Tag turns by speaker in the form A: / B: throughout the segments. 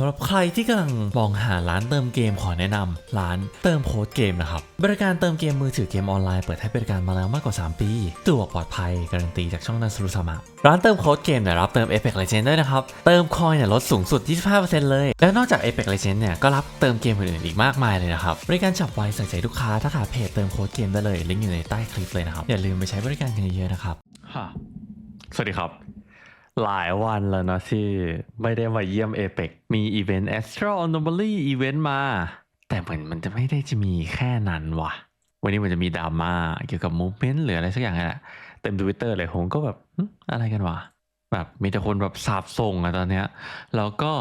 A: สำหรับใครที่กำลังมองหาร้านเติมเกมขอแนะนำร้านเติมโค้ดเกมนะครับ บริการเติมเกมมือถือเกมออนไลน์เปิดให้บริการมาแล้วมากกว่า 3 ปีสะดวปลอดภัยการันตีจากช่องนันสรุสมะร้านเติมโค้ดเกมเนี่ยรับเติม Apex Legends ด้วยนะครับ เติมคอยเนี่ยลดสูงสุด 25%เลย และนอกจาก Apex Legends เนี่ยก็รับเติมเกมอื่นๆอีกมากมายเลยนะครับ บริการฉับไวใส่ใจลูกค้าถ้าขาเพจเติมโค้ดเกมได้เลยลิงก์อยู่ในใต้คลิปเลยนะครับอย่าลืมไปใช้บริการกันเยอะๆนะครับสวัสดีครับ หลายวันแล้วนะที่ไม่ได้มาเยี่ยมเอ e ปมีอีเวนต์ Astro Anomaly อีเวนต์มา แต่เหมือนมันจะไม่ได้จะมีแค่นั้นว่ะ วันนี้มันจะมีดราม่าเกี่ยวกับมูเมนต์หรืออะไรสักอย่างนี่แหละเต็มทวิตเตอร์เลยผมก็แบบอะไรกันวะ แบบมีแต่คนแบบสาบส่งอะตอนเนี้ยแล้วก็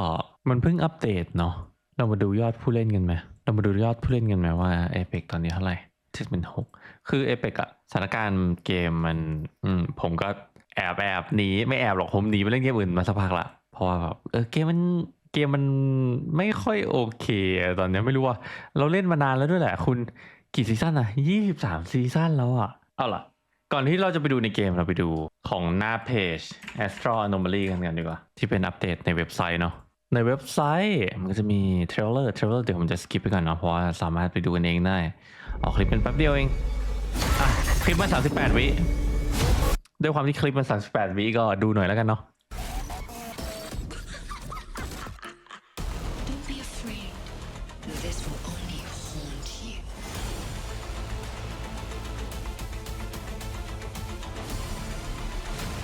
A: มันเพิ่งอัปเดตเนาะเรามาดูยอดผู้เล่นกันไหมเรามาดูยอดผู้เล่นกันไหมว่าเอ e ปตอนนี้เท่าไหร่เจ็ดเป็นหกคือเอ e ปอะสถานการณ์เกมมัน อืมผมก็ แอบแอบหนีไม่แอบหรอกผมหนีไปเล่นเกมอื่นมาสักพักละเพราะว่าแบบเออเกมมันเกมมันไม่ค่อยโอเค ตอนนี้ไม่รู้ว่า เราเล่นมานานแล้วด้วยแหละ คุณกี่ซีซั่นอะยี่สิบสามซีซั่นแล้วอะเอาล่ะ ก่อนที่เราจะไปดูในเกมเราไปดูของหน้าเพจ Astro Anomaly กันกันดีกว่า ที่เป็นอัปเดตในเว็บไซต์เนาะในเว็บไซต์มันก็จะมีเทรลเลอร์เทรลเลอร์เดี๋ยวผมจะสกิปไปก่อนเนาะเพราะว่าสามารถไปดูกันเองได้ออกคลิปเป็นแป๊บเดียวเองอะคลิปมัน38 วิ ด้วยความที่คลิปมัน38วิก็ดูหน่อยแล้วกันเนาะ
B: Don't be afraid. This will only haunt you.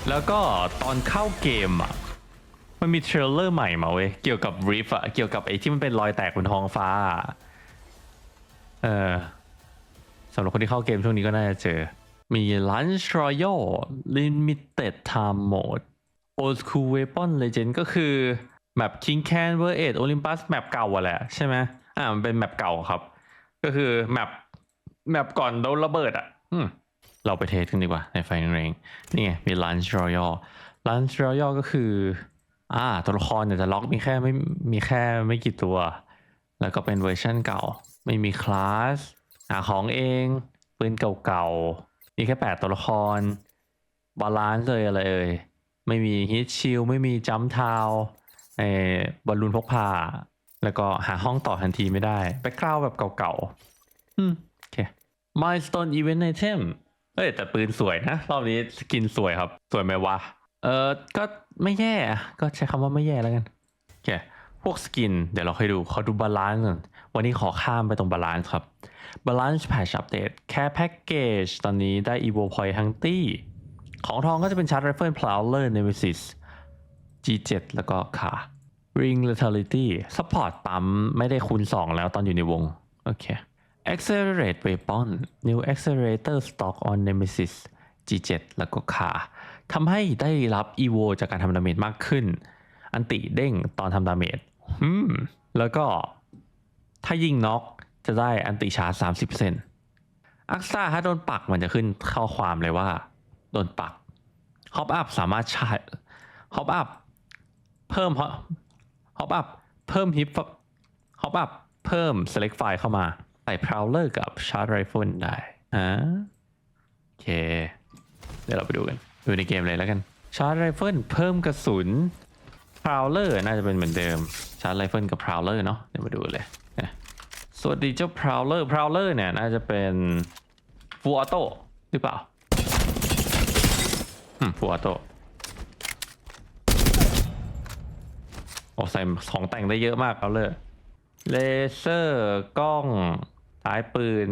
A: แล้วก็ตอนเข้าเกมอะ มันมีเทรลเลอร์ใหม่มาเว้ย เกี่ยวกับริฟอะเกี่ยวกับไอ้ที่มันเป็นรอยแตกบนท้องฟ้าอะเออสำหรับคนที่เข้าเกมช่วงนี้ก็น่าจะเจอ มี Lunch Royal Limited Time Mode Old School Weapon Legend ก็คือแมป King Can v e r 8 Olympus แมปเก่าอะแหละใช่ไหมอ่ามันเป็นแมปเก่าครับ ก็คือแมปแมปก่อนโดนระเบิดอะอืมเราไปเทสกันดีกว่า ในไฟเรงนี่ไงมี Lunch Royal Lunch Royal ก็คือ อ่า ตัวละครเนี่ยจะล็อกมีแค่ไม่มีแค่ไม่กี่ตัว แล้วก็เป็นเวอร์ชันเก่า ไม่มีคลาสหาของเองปืนเก่าๆ มีแค่8ตัวละคร บาลานซ์เลยอะไรเอ่ยไม่มีฮิตชิลไม่มีจัมทาวไอ้บอลลูนพกพา แล้วก็หาห้องต่อทันทีไม่ได้แบ็กกราวแบบเก่าๆอืมโอเค Milestone Event Item เอ้ยแต่ปืนสวยนะ รอบนี้สกินสวยครับ สวยไหมวะ เออก็ไม่แย่อะก็ใช้คำว่าไม่แย่แล้วกันโอเค พวกสกิน เดี๋ยวเราค่อยดูขอดูบาลานซ์ก่อนวันนี้ขอข้ามไปตรงบาลานซ์ครับบาลานซ์แพชอัปเดตแค่แพ็กเกจตอนนี้ได้ Evo Point ทั้งตี้ของทองก็จะเป็นชาร์จไรเฟิล Prowler Nemesis G7 แล้วก็ขา Ring Lethality Support ปั๊มไม่ได้คูณ 2 แล้วตอนอยู่ในวง โอเค Accelerate Weapon New Accelerator Stock on Nemesis G7 แล้วก็ขาทำให้ได้รับ EVO จากการทำดาเมจมากขึ้น อันติเด้งตอนทำดาเมจ อืม แล้วก็ถ้ายิงน็อกจะได้อันติชาร์จ30%อักซ่าถ้าโดนปักมันจะขึ้นข้อความเลยว่า โดนปักฮอปอัพสามารถใช้ฮอปอัพเพิ่มฮอปอัพเพิ่มฮิปฮอปอัพเพิ่ม select file เข้ามาใส่ prowler กับ charge rifle ได้อ่าโอเค เดี๋ยวเราไปดูกัน ดูในเกมเลยแล้วกัน charge rifle เพิ่มกระสุน prowler น่าจะเป็นเหมือนเดิม charge rifle กับ prowler เนาะเดี๋ยวมาดูเลยนะสวัสดีเจ้า prowler prowler เนี่ยน่าจะเป็น full auto หรือเปล่าอืมฟูออโต้โอ้ใส่ของแต่งได้เยอะมากเอาเลยเลเซอร์กล้องท้ายปืน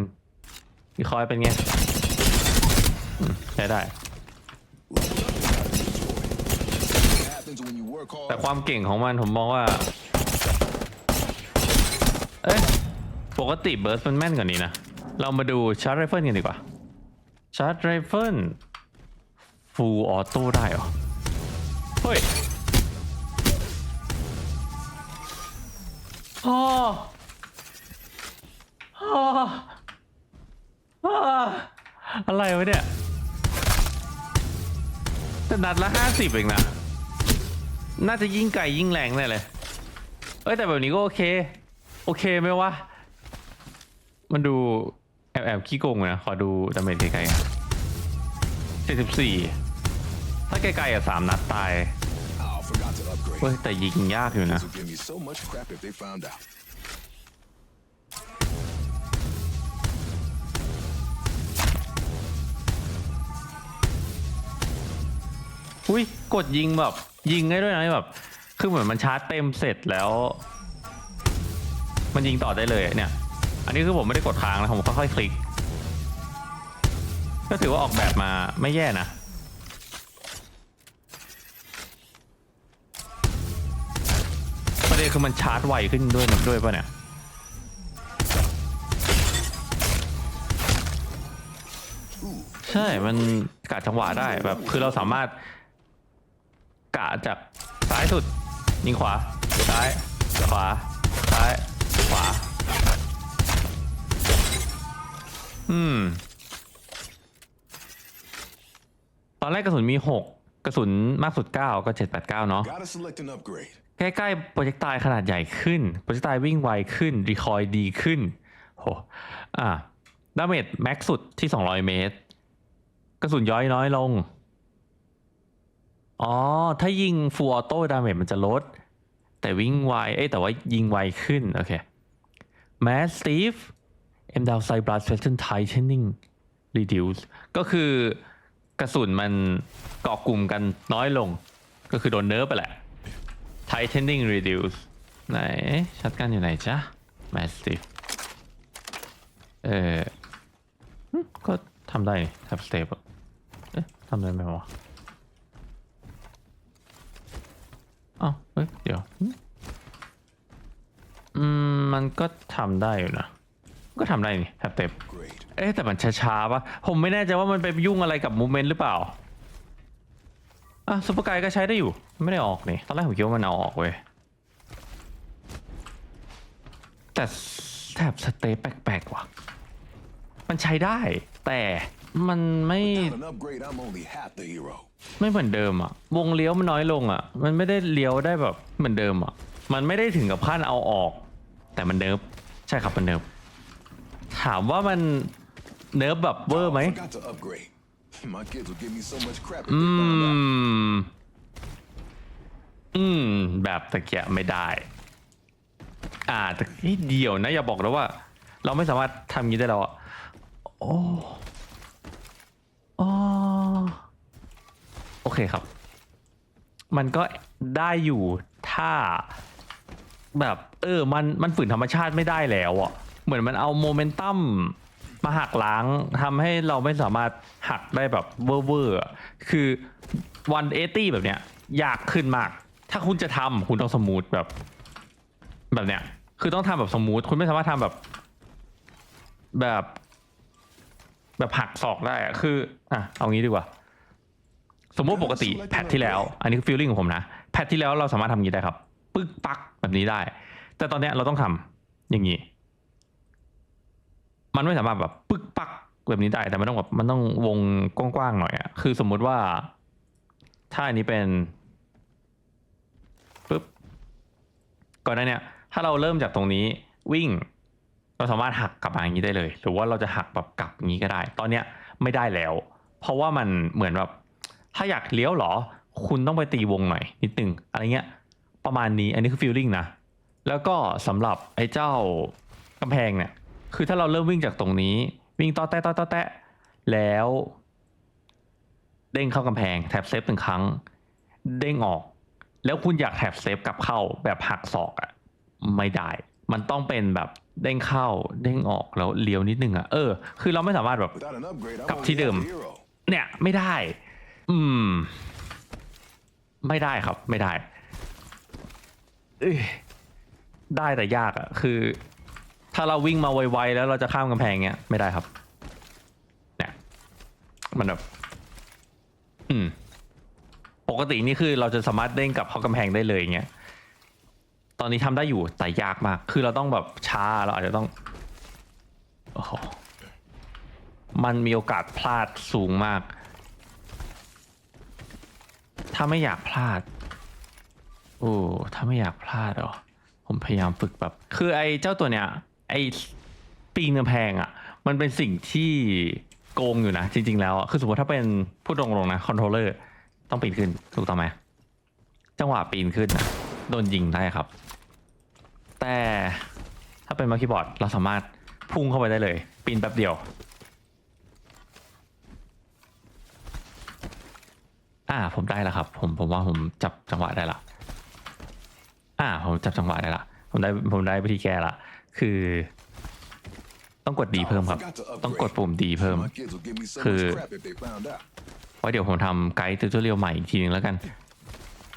A: มีคอยเป็นไงใช้ได้ แต่ความเก่งของมันผมมองว่า เอ๊ะปกติเบิร์สมันแม่นกว่านี้นะ เรามาดูชาร์จไรเฟิลกันดีกว่า ชาร์จไรเฟิลฟูลออโต้ได้เหรอ เฮ้ยอ๋ออ๋ออ๋ออะไรวะเนี่ยแต่นัดละห้าสิบเองนะ น่าจะยิ่งไกลยิ่งแรงแน่เลย เอ้ยแต่แบบนี้ก็โอเค โอเคไหมวะ มันดูแอบแอบขี้โกงนะ ขอดูดาเมจไกลๆเจ็ดสิบสี่ถ้าไกลๆอะสามนัดตายเว้ยแต่ยิงยากอยู่นะ อุ้ยกดยิงแบบ ยิงได้ด้วยนะแบบคือเหมือนมันชาร์จเต็มเสร็จแล้ว มันยิงต่อได้เลยเนี่ย อันนี้คือผมไม่ได้กดค้างนะผมค่อยๆคลิก ก็ถือว่าออกแบบมาไม่แย่นะประเด็นคือมันชาร์จไวขึ้นด้วยด้วยป่ะเนี่ยใช่ มันกะจังหวะได้แบบ คือเราสามารถ กะจากซ้ายสุด ยิงขวา ซ้าย ขวา ซ้าย ขวา อืม ตอนแรกกระสุนมี 6 กระสุนมากสุด 9 ก็ 789 เนาะ
C: Gotta select an upgrade.
A: ใกล้ๆโปรเจกตายขนาดใหญ่ขึ้น โปรเจกตายวิ่งไวขึ้น รีคอยดีขึ้น โห อะ ดาเมจแม็กสุดที่ 200 เมตร กระสุนย้อยน้อยลง อ๋อ ถ้ายิงฟูลออโต้ดาเมจมันจะลด แต่วิ่งไว เอ้ยแต่ว่ายิงไวขึ้น โอเคแมสตีฟเอ็มดาวไซบลัสเฟสเทนไทเทนนิ่งรีดิวส์ก็คือกระสุนมันเกาะกลุ่มกันน้อยลง ก็คือโดนเนิร์ฟไปแหละ tightening reduce ไหนชัดกันอยู่ไหนจ๊ะ massive เออก็ทำได้นี่ tap step เอ๊ะทำได้ไหมวะ อ้าวเฮ้ยเดี๋ยว อืม มันก็ทำได้อยู่นะ ก็ทำได้นี่ tap step
C: Great.
A: เอ๊ะแต่มันช้าๆปะผมไม่แน่ใจว่ามันไปยุ่งอะไรกับมูเมนต์หรือเปล่า อะซุปเปอร์ไกด์ก็ใช้ได้อยู่ ไม่ได้ออกนี่ ตอนแรกผมคิดว่ามันเอาออกเว้ย แต่แถบสเตปแปลกๆว่ะ มันใช้ได้ แต่ มันไม่
C: Without an upgrade, I'm only half the hero.
A: ไม่เหมือนเดิมอะวงเลี้ยวมันน้อยลงอะมันไม่ได้เลี้ยวได้แบบเหมือนเดิมอะมันไม่ได้ถึงกับขั้นเอาออก แต่มันเนิร์ฟใช่ครับมันเนิร์ฟถามว่ามันเนิร์ฟแบบเวอร์ไหม
C: Forgot to upgrade. My kids would give me so much crap if
A: อื
C: they found out.
A: ม อืม แบบตะเกียะไม่ได้ อ่าแต่เฮ้ยเดี๋ยวนะ อย่าบอกนะว่า เราไม่สามารถทำงี้ได้แล้วอะโอ้โอ้โอ เคครับ มันก็ได้อยู่ถ้าแบบ เออ มันมันฝืนธรรมชาติไม่ได้แล้วอะเหมือนมันเอาโมเมนตัมมาหักล้างทำให้เราไม่สามารถหักได้แบบเวอร์เวอร์คือวันเอตี้แบบเนี้ยยากขึ้นมาก ถ้าคุณจะทำคุณต้องสมูทแบบ แบบเนี้ย คือต้องทำแบบสมูทคุณไม่สามารถทำแบบ แบบ แบบหักศอกได้อะคือ อะ เอางี้ดีกว่า สมมติปกติแพทที่แล้ว อันนี้คือฟีลลิ่งของผมนะ แพทที่แล้วเราสามารถทำอย่างนี้ได้ครับ ปึ๊กปักแบบนี้ได้ แต่ตอนเนี้ยเราต้องทำอย่างนี้ มันไม่สามารถแบบปึ๊กปักแบบนี้ได้ แต่มันต้องแบบมันต้องวงกว้างๆหน่อยอะคือสมมุติว่า ถ้าอันนี้เป็นปึ๊บ ก่อนหน้าเนี้ยถ้าเราเริ่มจากตรงนี้วิ่ง เราสามารถหักกลับมาอย่างนี้ได้เลย หรือว่าเราจะหักแบบกลับอย่างนี้ก็ได้ ตอนเนี้ยไม่ได้แล้ว เพราะว่ามันเหมือนแบบ ถ้าอยากเลี้ยวเหรอ คุณต้องไปตีวงหน่อยนิดนึงอะไรเงี้ย ประมาณนี้อันนี้คือฟีลลิ่งนะ แล้วก็สำหรับไอ้เจ้ากำแพงเนี่ย คือถ้าเราเริ่มวิ่งจากตรงนี้ วิ่งต่อแตะต่อแตะแตะแล้ว เด้งเข้ากำแพงแท็บเซฟหนึ่งครั้ง เด้งออก แล้วคุณอยากแท็บเซฟกลับเข้าแบบหักศอกอะ่ะไม่ได้ มันต้องเป็นแบบเด้งเข้าเด้งออกแล้วเลี้ยวนิดนึงอะ่ะเออ คือเราไม่สามารถแบบ
C: Without an upgrade, I'm
A: Cặp
C: only
A: thi
C: half
A: đường.
C: the hero.
A: เนี่ยไม่ได้ อืม ไม่ได้ครับ ไม่ได้ได้แต่ยากอะคือ ถ้าเราวิ่งมาไวๆแล้วเราจะข้ามกำแพงเนี้ยไม่ได้ครับ เนี่ย มันแบบอืม ปกตินี่คือเราจะสามารถเด้งกลับเข้ากำแพงได้เลยอย่างเงี้ยตอนนี้ทำได้อยู่แต่ยากมาก คือเราต้องแบบช้าเราอาจจะต้องโอ้โหมันมีโอกาสพลาดสูงมาก ถ้าไม่อยากพลาด โอ้ถ้าไม่อยากพลาดเหรอ ผมพยายามฝึกแบบ คือไอ้เจ้าตัวเนี้ย ไอ้ปีนกำแพงอะ่ะ มันเป็นสิ่งที่โกงอยู่นะ จริง ๆ แล้วคือสมมติถ้าเป็นพูดตรงๆนะคอนโทรลเลอร์ต้องปีนขึ้นถูกต้องไหมจังหวะปีนขึ้นนะโดนยิงได้ครับ แต่ถ้าเป็นมาคีย์บอร์ดเราสามารถพุ่งเข้าไปได้เลย ปีนแป๊บเดียว อ่า ผมได้แล้วครับ ผมผมว่าผมจับจังหวะได้ละอ่า ผมจับจังหวะได้ละผมได้ผมได้วิธีแก้ละคือ ต้องกดดีเพิ่มครับ ต้องกดปุ่มดีเพิ่ม
C: My kids will give me so
A: คือ
C: much crap if they found out.
A: ไว้เดี๋ยวผมทำไกด์ติวเตอร์เรียลใหม่อีกทีนึงแล้วกัน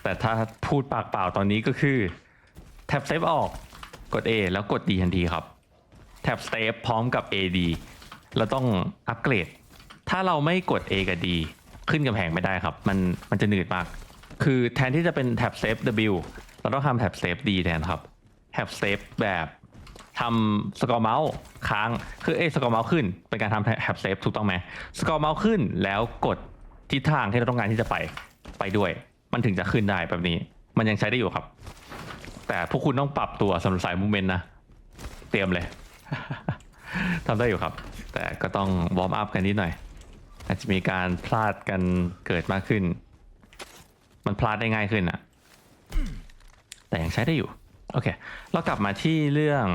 A: แต่ถ้าพูดปากเปล่าตอนนี้ก็คือ แท็บเซฟออกกด A แล้วกด D ทันทีครับ แท็บเซฟพร้อมกับ AD เราต้องอัปเกรด ถ้าเราไม่กด A กับ D ขึ้นกำแพงไม่ได้ครับ มันมันจะหนืดมาก คือแทนที่จะเป็นแท็บเซฟ W เราต้องทำแท็บเซฟ D แทนครับแท็บเซฟแบบทำสกอร์เมาส์ค้างคือเอ้สกอร์เมาส์ขึ้น เป็นการทำแท็บเซฟถูกต้องไหมสกอร์เมาส์ขึ้นแล้วกดทิศทางที่เราต้องการที่จะไปไปด้วย มันถึงจะขึ้นได้แบบนี้ มันยังใช้ได้อยู่ครับ แต่พวกคุณต้องปรับตัวสำหรับสายมูเมนต์นะ เตรียมเลยทำได้อยู่ครับ แต่ก็ต้องวอร์มอัพกันนิดหน่อย อาจจะมีการพลาดกันเกิดมากขึ้น มันพลาดได้ง่ายขึ้นอะแต่ยังใช้ได้อยู่ โอเค เรากลับมาที่เรื่อง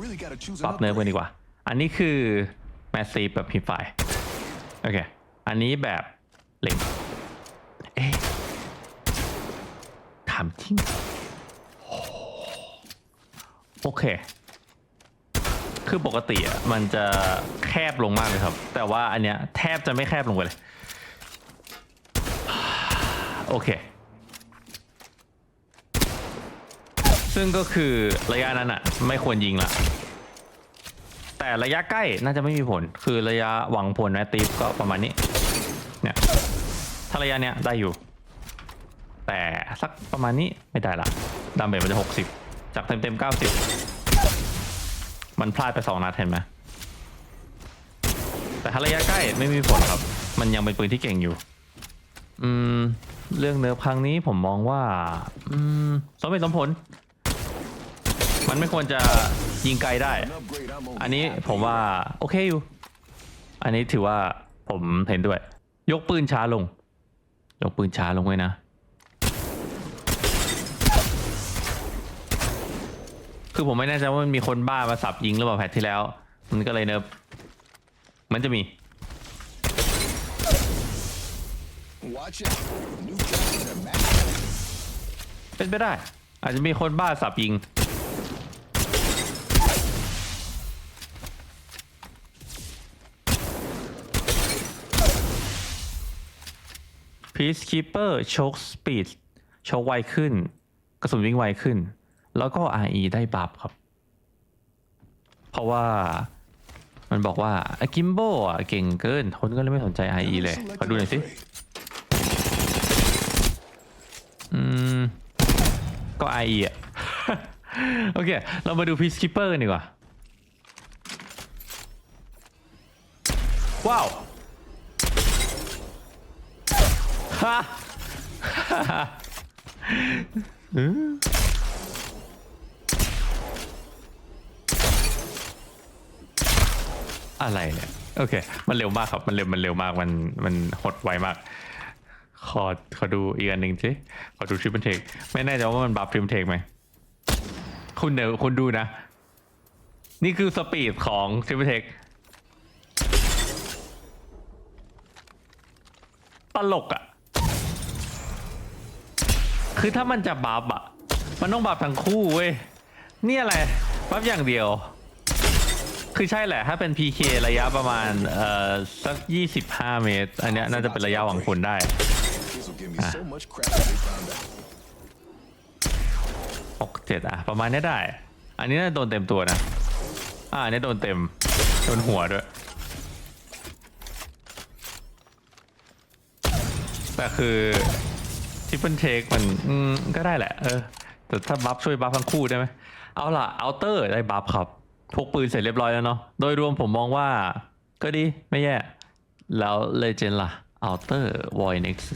C: really
A: ปรับเนิร์ฟกันดีกว่า อันนี้คือ Massive แบบพิมพ์ไฟล์โอเค อันนี้แบบเล็งเอ๊ะถามจริงโอเค คือปกติอะมันจะแคบลงมากเลยครับ แต่ว่าอันเนี้ยแทบจะไม่แคบลงไปเลย โอเค ซึ่งก็คือระยะนั้นอะ ไม่ควรยิงละแต่ระยะใกล้น่าจะไม่มีผล คือระยะหวังผลแมตติฟก็ประมาณนี้ เนี่ย ถ้าระยะเนี้ยได้อยู่ แต่สักประมาณนี้ไม่ได้ละดาเมจมันจะหกสิบจากเต็มเต็มเก้าสิบ มันพลาดไปสองนัดเห็นไหมแต่ถ้าระยะใกล้ไม่มีผลครับ มันยังเป็นปืนที่เก่งอยู่ อืม เรื่องเนิร์ฟครั้งนี้ผมมองว่า อืมสมเหตุสมผล มันไม่ควรจะยิงไกลได้ อันนี้ผมว่าโอเคอยู่ อันนี้ถือว่าผมเห็นด้วย ยกปืนช้าลง ยกปืนช้าลงไว้นะ คือผมไม่แน่ใจว่ามันมีคนบ้ามาสับยิงหรือเปล่าแพทที่แล้ว มันก็เลยเนิบมันจะมี
C: Watch out. New captain and max.
A: เป็นไปได้ อาจจะมีคนบ้าสับยิง Peacekeeper โชคสปีดโชคไวขึ้น กระสุนวิ่งไวขึ้น แล้วก็ RE ได้บัฟครับ เพราะว่ามันบอกว่าอากิมโบอะเก่งเกิน คนก็เลยไม่สนใจ RE เลย
C: Select
A: ขอดูหน่อยสิ
C: upgrade.
A: อืม ก็ IE อะ โอเค เรามาดู Peacekeeper กันดีกว่า ว้าวฮะอืม อะไรเนี่ยโอเค มันเร็วมากครับ มันเร็ว มันเร็วมาก มัน มันหดไวมาก ขอ ขอดูอีกอันหนึ่งสิ ขอดูทริปเปิลเทค ไม่แน่ใจว่ามันบัฟทริปเทคไหม คุณเดี๋ยวคุณดูนะ นี่คือสปีดของทริปเปิลเทค ตลกอะ่ะ คือถ้ามันจะบัฟอะ่ะ มันต้องบัฟทั้งคู่เว้ย นี่อะไร บัฟอย่างเดียว คือใช่แหละ ถ้าเป็น PK ระยะประมาณเอ่อสัก 25 เมตร อันเนี้ยน่าจะเป็นระยะหวังผลได้
C: Kids will give me so much crap if they found out.
A: หกเจ็ดอะ ประมาณเนี้ยได้ อันนี้น่าจะโดนเต็มตัวนะ อ่าอันนี้โดนเต็ม โดนหัวด้วย แต่คือทิปเปิลเทคมันอืมก็ได้แหละ เออ แต่ถ้าบัฟช่วยบัฟทั้งคู่ได้ไหม เอาล่ะ เอาเตอร์ได้บัฟครับ พกปืนเสร็จเรียบร้อยแล้วเนาะโดยรวมผมมองว่าก็ดีไม่แย่ แล้วเลเจนล่ะเอาเตอร์วอยเน็กซ์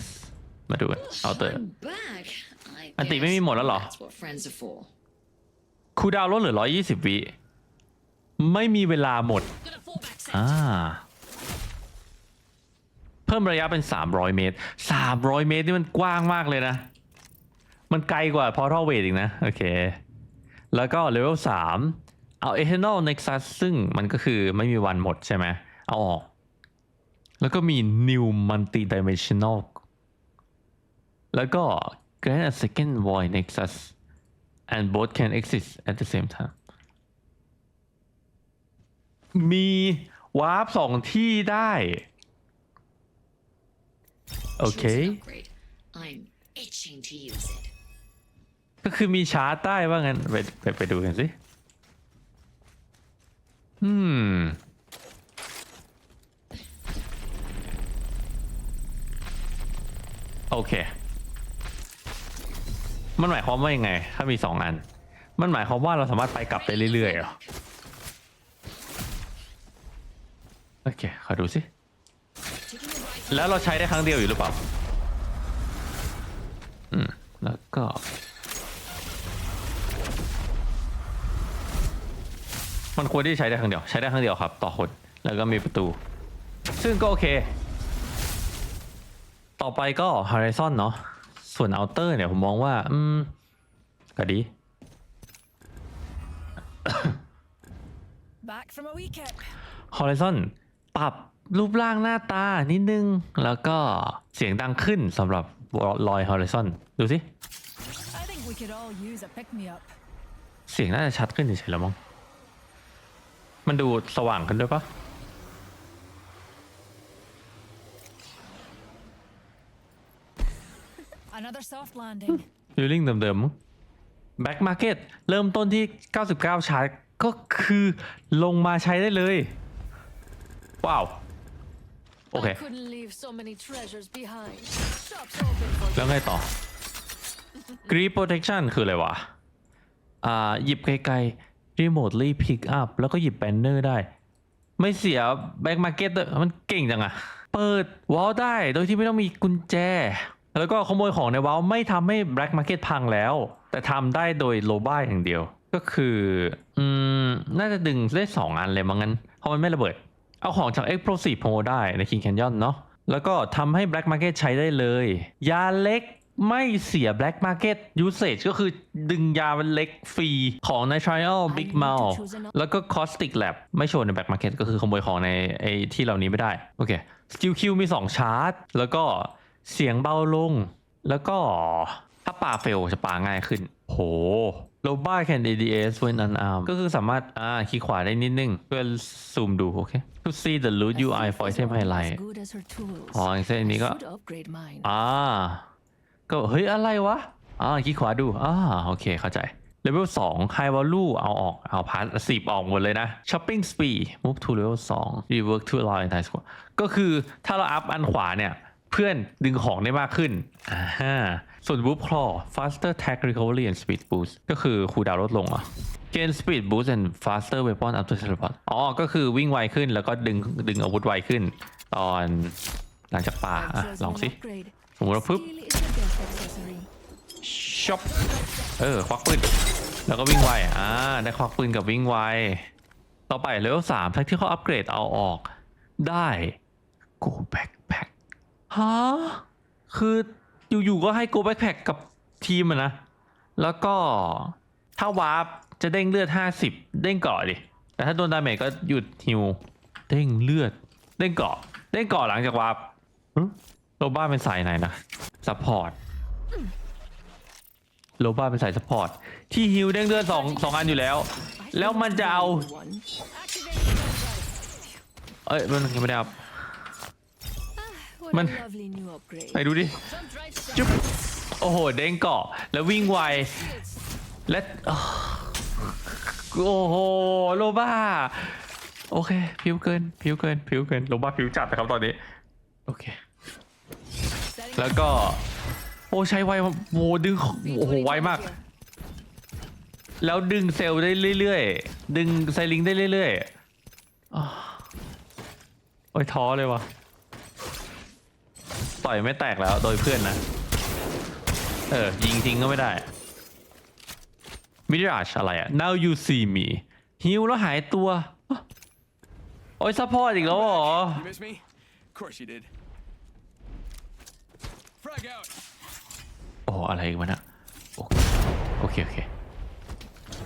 A: มาดูกันเอาเตอร์
B: I'm back. I
A: อันติไม่มีหมดแล้วเหรอ
B: That's what friends are for.
A: คูลดาวน์ลดเหลือ120วิไม่มีเวลาหมดอ่าเพิ่มระยะเป็น 300 เมตร 300 เมตรนี่มันกว้างมากเลยนะ มันไกลกว่า Portal Wait อีกนะ โอเค แล้วก็เลเวล3 เอา Eternal Nexus ซึ่งมันก็คือไม่มีวันหมดใช่ไหมเอาออก แล้วก็มี New Multi Dimensional แล้วก็ Grant a second void nexus and both can exist at the same time มีวาร์ปสองที่ได้ โอเค
B: Choose an upgrade. I'm itching to use it.
A: ก็คือมีชาร์จได้ว่างั้น ไปไปไปดูกันสิ อืมโอเค มันหมายความว่ายังไง ถ้ามีสองอัน มันหมายความว่าเราสามารถไปกลับได้เรื่อยๆเหรอ โอเค ขอดูสิ แล้วเราใช้ได้ครั้งเดียวอยู่หรือเปล่า อืม แล้วก็ มันควรที่จะใช้ได้ครั้งเดียว ใช้ได้ครั้งเดียวครับ ต่อคน แล้วก็มีประตู ซึ่งก็โอเค ต่อไปก็ Horizon เนาะส่วน Outer เนี่ยผมมองว่า อืมก็ดี
D: Back from a weekend.
A: Horizon ปรับรูปร่างหน้าตานิดนึง แล้วก็เสียงดังขึ้นสำหรับลอย Horizon ดูสิ
D: I think we could all use a pick me up.
A: เสียงน่าจะชัดขึ้นเฉยๆแล้วมั้ง มันดูสว่างขึ้นด้วยปะ
D: Another soft landing.
A: ฟิลลิ่งเดิมๆมั้ง Back Market เริ่มต้นที่ 99 ชาร์จก็คือลงมาใช้ได้เลย ว้าว โอเค
E: I couldn't leave so many treasures behind. Shops open for
A: แล้วไงต่อ Grip Protection คืออะไรวะ อ่า หยิบไกลๆ Remotely Pick Up แล้วก็หยิบแบนเนอร์ได้ ไม่เสีย Back Market ด้วยมันเก่งจังอะเปิดวอลได้โดยที่ไม่ต้องมีกุญแจ แล้วก็ขโมยของในวอลไม่ทำให้ Black Market พังแล้ว แต่ทำได้โดยโลบ้าอย่างเดียว ก็คืออืมน่าจะดึงได้สองอันเลยมั้งงั้น เพราะมันไม่ระเบิด เอาของจาก Explosive Hole ได้ใน King Canyon เนาะแล้วก็ทำให้ Black Market ใช้ได้เลย ยาเล็ก ไม่เสีย Black Market usage ก็คือดึงยาเล็กฟรีของใน Trial Big Mouth แล้วก็ Caustic Lab ไม่โชว์ใน Black Market ก็คือขโมยของในไอ้ที่เหล่านี้ไม่ได้ โอเค Skill Q มี 2 ชาร์จ แล้วก็เสียงเบาลง แล้วก็ถ้าป่าเฟลจะป่าง่ายขึ้น โหโลบ้า can ADS when unarmed ก็คือสามารถอ่าคลิกขวาได้นิดนึง เพื่อซูมดู โอเค to see the loot UI for item highlight
E: as good as her tools.
A: อ๋ออย่างเช่นอันนี้ก็
E: Should upgrade mine.
A: อ่า ก็เฮ้ยอะไรวะอ่าคลิกขวาดูอ่าโอเคเข้าใจเลเวล2 High Value เอาออกเอาพาร์ทสิบออกหมดเลยนะ Shopping Speed Move to Level 2 Rework to allow entire squad ก็คือถ้าเราอัพอันขวาเนี่ย เพื่อนดึงของได้มากขึ้นอ่าฮะส่วน Whoop Claw Faster Tag Recovery and Speed Boost ก็คือคูดาวลดลงอะ Gain Speed Boost and Faster Weapon after Teleport อ๋อ ก็คือวิ่งไวขึ้นแล้วก็ดึงดึงอาวุธไวขึ้น ตอนหลังจากป่าอะลองสิ สมมติว่าปึ๊บ
E: Skill is the best accessory.
A: ช็อปเออ ควักปืน แล้วก็วิ่งไว อ่า ได้ควักปืนกับวิ่งไว ต่อไปเลเวลสามทั้งที่เขาอัปเกรดเอาออกได้ go backpack ฮะคืออยู่ๆก็ให้ go backpack กับทีมอะนะ แล้วก็ถ้าวาร์ปจะเด้งเลือด 50 เด้งเกาะดิ แต่ถ้าโดนดาเมจก็หยุดฮิว เด้งเลือด เด้งเกาะ เด้งเกาะหลังจากวาร์ปหึ โรบ้าเป็นสายไหนนะซัพพอร์ตโลบ้าเป็นสายสปอร์ตที่ฮิวเด้งเลือดสองสองอันอยู่แล้ว แล้วมันจะเอา เอ้ยมันยังไม่ได้อัพ
E: What
A: Man. ไหนดูดิจุ๊บโอ้โห เด้งเกาะ แล้ววิ่งไว และโอ้โห โลบ้า โอเค ผิวเกิน ผิวเกิน ผิวเกิน โลบ้าผิวจัดนะครับตอนนี้ โอเค แล้วก็ โอ้ใช้ไวมาโอ้ดึงโอ้โหไวมาก แล้วดึงเซลล์ได้เรื่อยๆ ดึงไซลิงได้เรื่อยๆอ้าวโอ้ยท้อเลยวะต่อยไม่แตกแล้วโดยเพื่อนนะ เออ ยิงทิ้งก็ไม่ได้มิราชอะไรอะ now you see me ฮิวแล้วหายตัว โอ้ยซัพพอร์ตอีกแล้วเหรอ โอ้อะไรอีกวะเนี่ย เคโอเค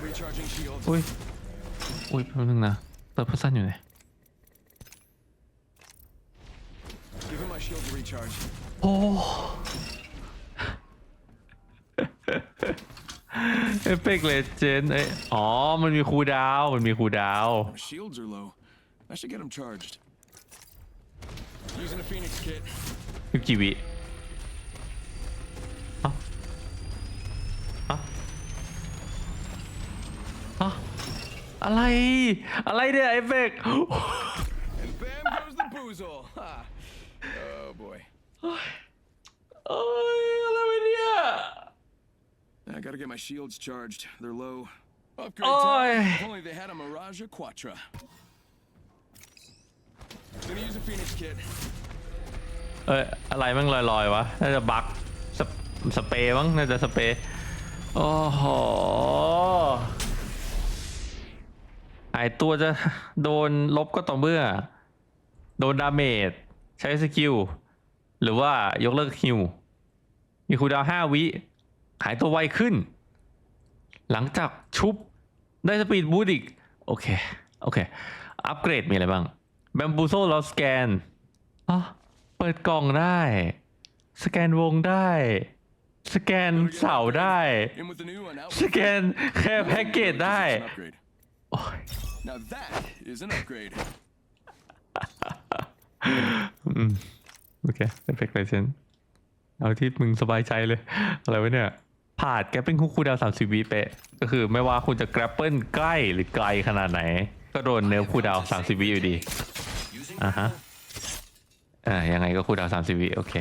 C: Recharging shields.
A: อุ้ย อุ้ยแป๊บนึงนะเติร์ดเพอร์ซันอยู่ไหน
C: Give him my shield to recharge.
A: โอ้เอฟเฟกเลเจนเอ้ยอ๋อ มันมีคูลดาวน์มันมีคูลดาวน์
C: My shields are low. I should get them charged. Using a phoenix kit.
A: คือกี่วิ เอ้าเอ้าเอ้าอะไร อะไรเนี่ยเอฟเฟก
C: And bam goes the boozle. Ha. Oh boy.
A: เอ้ยอะไรวะเนี่ย
C: I gotta get my shields charged. They're low. Upgrade
A: Oi.
C: time. If only they had a Mirage Quattro. Gonna use a phoenix kit.
A: เอ้ยอะไรมั่งลอยๆวะ น่าจะบัก สเปรย์มั้งน่าจะสเปรย์โอ้โหไอตัวจะโดนลบก็ต่อเมื่อ โดนดาเมจใช้สกิล หรือว่ายกเลิกฮิวมีคูดาวห้าวิหายตัวไวขึ้น หลังจากชุบได้สปีดบูสต์อีก โอเค โอเค อัปเกรดมีอะไรบ้างแบมบูโซลอสแกนอ๋อเปิดกล่องได้ สแกนวงได้ สแกนเสาได้
C: In with the new one, out
A: ส
C: with
A: แกนแค่แพ็กเกจได้
C: It's an upgrade.
A: โอ้ย
C: Now that is an upgrade.
A: โอเคเป็นเฟกเลยเซนเอาที่มึงสบายใจเลย อะไรวะเนี่ย ผ่านแกปปิ้งคุกคูลดาวสามสิบวิเป๊ะ ก็คือไม่ว่าคุณจะแกรปเปิลใกล้หรือไกลขนาดไหน ก็โดนเนิร์ฟคูลดาวสามสิบวิอยู่ดี อ่าฮะ อ่ายังไงก็คูลดาวสามสิบวิโอเค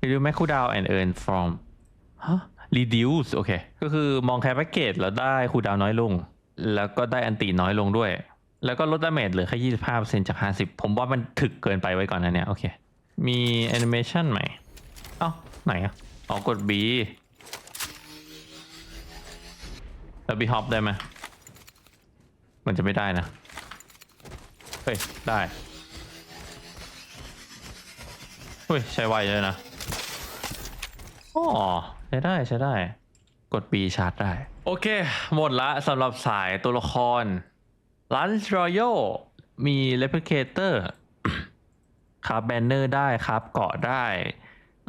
A: reduce max cooldown and earn from ฮะ reduce โอเค ก็คือมองแค่แพ็กเกจแล้วได้คูดาวน้อยลง แล้วก็ได้อันตีน้อยลงด้วย แล้วก็ลดดาเมจเหลือแค่ยี่สิบห้าเปอร์เซ็นจากห้าสิบผมว่ามันถึกเกินไปไว้ก่อนนะเนี่ย โอเค มีแอนิเมชันใหม่เอ้า ไหนอะอ๋อกด B แล้ว B hop ได้ไหมมันจะไม่ได้นะ เฮ้ย ได้ เฮ้ย ใช้ไวเลยนะอ๋อ ช้ได้ใช้ได้ กด B ชาร์จได้ โอเค หมดละสำหรับสายตัวละคร Lunch Royal มี Replicator ครับแบนเนอร์ได้ครับเกาะได้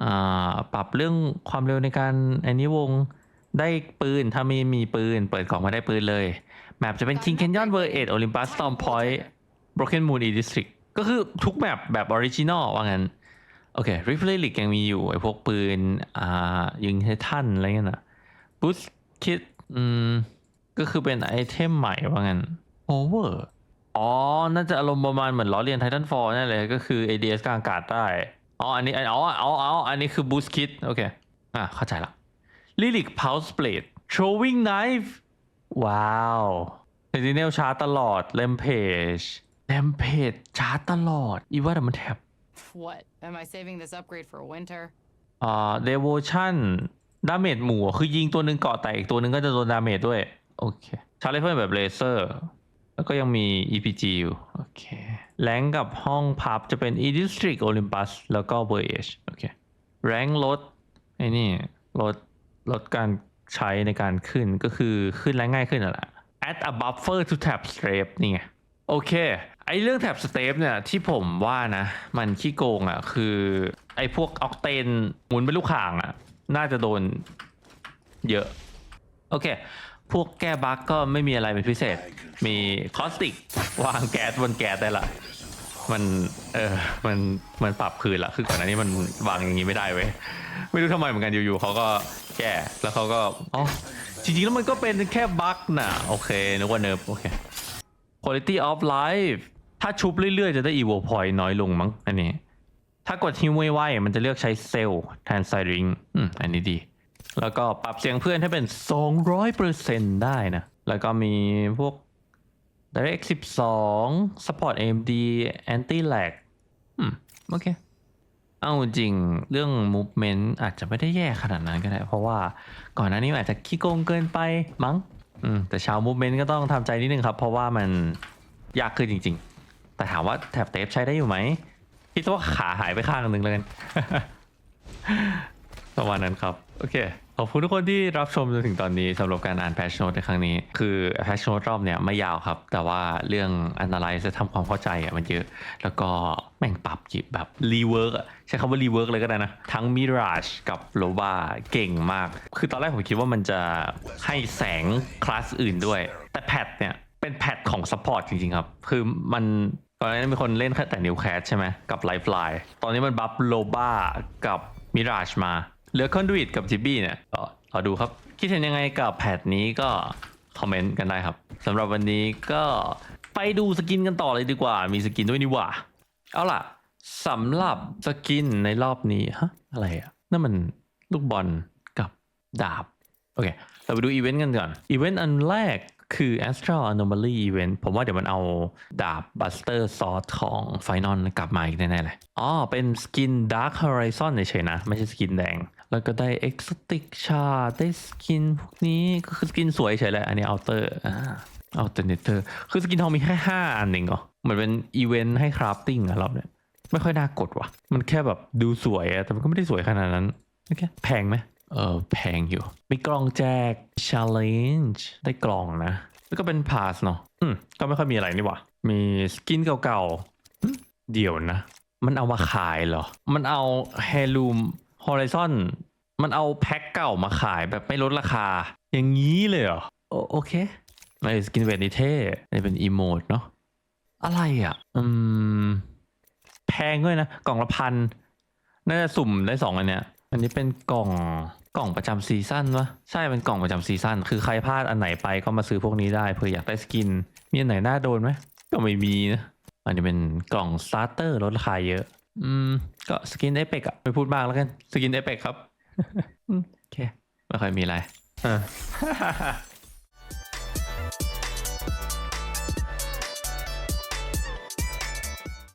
A: อ่าปรับเรื่องความเร็วในการอันนี้วงได้ปืน ถ้ามีมีปืน เปิดกล่องมาได้ปืนเลย แมปจะเป็น King Canyon World 8 Olympus Storm Point Broken Moon E District ก็คือทุกแมปแบบออริจินอลว่างั้น โอเคริฟเลลิกยังมีอยู่ไอ้พวกปืนอ่ายิงไททันอะไรเงี้ยนะบูสคิดอืมก็คือเป็นไอเทมใหม่ว่างั้นโอเวอร์อ๋อ น่าจะอารมณ์ประมาณเหมือนล้อเลียนไททันฟอร์นั่นเลยก็คือ ADS กลางอากาศได้ อ๋อ อันนี้อ๋ออ๋ออ๋ออันนี้คือ Boost Kit โอเค อะ เข้าใจละ Lyric Pulse Blade Throwing Knife ว้าว Sentinel ชาร์จตลอด Rampage Rampage ชาร์จตลอด อีว่าแต่มันแท็บ
F: What? Am I saving this upgrade for winter?
A: อ่า Devotion ดาเมจหมู่คือยิงตัวหนึ่งเกาะแตกอีกตัวหนึ่งก็จะโดนดาเมจด้วย โอเคชาร์จไรเฟิลแบบเลเซอร์ แล้วก็ยังมี EPG อยู่ โอเคแรงกับห้องพับจะเป็น E District Olympus แล้วก็ Voyage โอเคแรงลดไอ้นี่ลดลดการใช้ในการขึ้นก็คือขึ้นแรงง่ายขึ้นนั่นแหละ add a buffer to tab strap นี่ไง โอเค ไอเรื่องแท็บสเตปเนี่ยที่ผมว่านะ มันขี้โกงอะ คือไอพวกออกเตนหมุนเป็นลูกข่างอะ น่าจะโดนเยอะ โอเค พวกแก้บั๊กก็ไม่มีอะไรเป็นพิเศษ มีคอสติก วางแก๊สบนแก๊สได้ละมันเออมันมันปรับคืนละคือก่อนหน้านี้มันวางอย่างนี้ไม่ได้เว้ยไม่รู้ทำไมเหมือนกันอยู่ๆเขาก็แก้แล้วเขาก็อ๋อจริงๆแล้วมันก็เป็นแค่บั๊กน่ะโอเคนึกว่าเนิร์ฟโอเค quality of life ถ้าชุบเรื่อยๆ จะได้ evo point น้อยลงมั้งอันนี้ ถ้ากดฮิวไวมันจะเลือกใช้เซลล์แทนไซริงอืมอันนี้ดี แล้วก็ปรับเสียงเพื่อนให้เป็น 200%ได้นะ แล้วก็มีพวก Direct 12 Support AMD Anti lag อืมโอเค เอาจริงเรื่อง movement อาจจะไม่ได้แย่ขนาดนั้นก็ได้ เพราะว่าก่อนหน้านี้อาจจะขี้โกงเกินไปมั้ง อืมแต่ชาว movement ก็ต้องทำใจนิดนึงครับ เพราะว่ามันยากขึ้นจริง ๆ แต่ถามว่าแท็บเทปใช้ได้อยู่ไหมคิดว่าขาหายไปข้างหนึ่งเลยกันประมาณนั้นครับโอเคขอบคุณทุกคนที่รับชมจนถึงตอนนี้สำหรับการอ่านแพชโนตในครั้งนี้ คือแพชโนตรอบเนี่ยไม่ยาวครับ แต่ว่าเรื่อง analyze จะทำความเข้าใจอะมันเยอะ แล้วก็แม่งปรับจิบแบบรีเวิร์กใช้คำว่ารีเวิร์กเลยก็ได้นะ ทั้ง Mirage กับ l o b a เก่งมาก คือตอนแรกผมคิดว่ามันจะให้แสงคลาสอื่นด้วย แต่แพทเนี่ยเป็นแพทของ support จริงๆครับ คือมัน อนหน้านี้มีคนเล่นแค่แต่ New Cat ใช่ไหมกับ Lifeline ตอนนี้มันบัฟโลบ้ากับ Mirage มา เหลือ Conduit กับ g b เนี่ยก็รอดูครับ คิดเห็นยังไงกับแพทนี้ก็คอมเมนต์กันได้ครับสำหรับวันนี้ก็ไปดูสกินกันต่อเลยดีกว่า มีสกินด้วยนี่หว่า เอาล่ะสำหรับสกินในรอบนี้ฮะอะไรอะนั่นมันลูกบอลกับดาบ โอเค เราไปดูอีเวนต์กันก่อน อีเวนต์อันแรก คือ Astral Anomaly Event ผมว่าเดี๋ยวมันเอาดาบ Buster Sword ของ Final กลับมาอีกแน่ๆเลย อ๋อ เป็นสกิน Dark Horizon เฉยๆนะ ไม่ใช่สกินแดง แล้วก็ได้ Exotic Shard ได้สกินพวกนี้ก็คือสกินสวยเฉยเลย อันนี้ Outer อ่า Alternator คือสกินทองมีแค่5อันเองเหรอเหมือนเป็นอีเวนต์ให้คราฟติ้งอะรอบเนี้ยไม่ค่อยน่ากดว่ะ มันแค่แบบดูสวยอะแต่มันก็ไม่ได้สวยขนาดนั้นโอเคแพงไหม เออแพงอยู่ มีกล่องแจก challenge ได้กล่องนะ แล้วก็เป็น pass เนาะอืมก็ไม่ค่อยมีอะไรนี่หว่า มีสกินเก่าๆ เดี๋ยวนะ มันเอามาขายเหรอ มันเอา Heirloom Horizon มันเอาแพ็คเก่ามาขายแบบไม่ลดราคา อย่างนี้เลยเหรอ โอโอเคไม่สกินเวทนี่เท่นี่เป็นอีโมดเนาะอะไรอะ อืม แพงด้วยนะ กล่องละพัน น่าจะสุ่มได้สองอันเนี้ย อันนี้เป็นกล่อง กล่องประจำซีซั่นวะใช่เป็นกล่องประจำซีซั่นคือใครพลาดอันไหนไปก็มาซื้อพวกนี้ได้เผื่ออยากได้สกิน มีอันไหนน่าโดนไหมก็ไม่มีนะอันนี้เป็นกล่องสตาร์เตอร์ลดราคาเยอะ อืม ก็สกินเอเปกอะไม่พูดมากแล้วกัน สกินเอเปกครับโอเคไม่ค่อยมีอะไรอ่า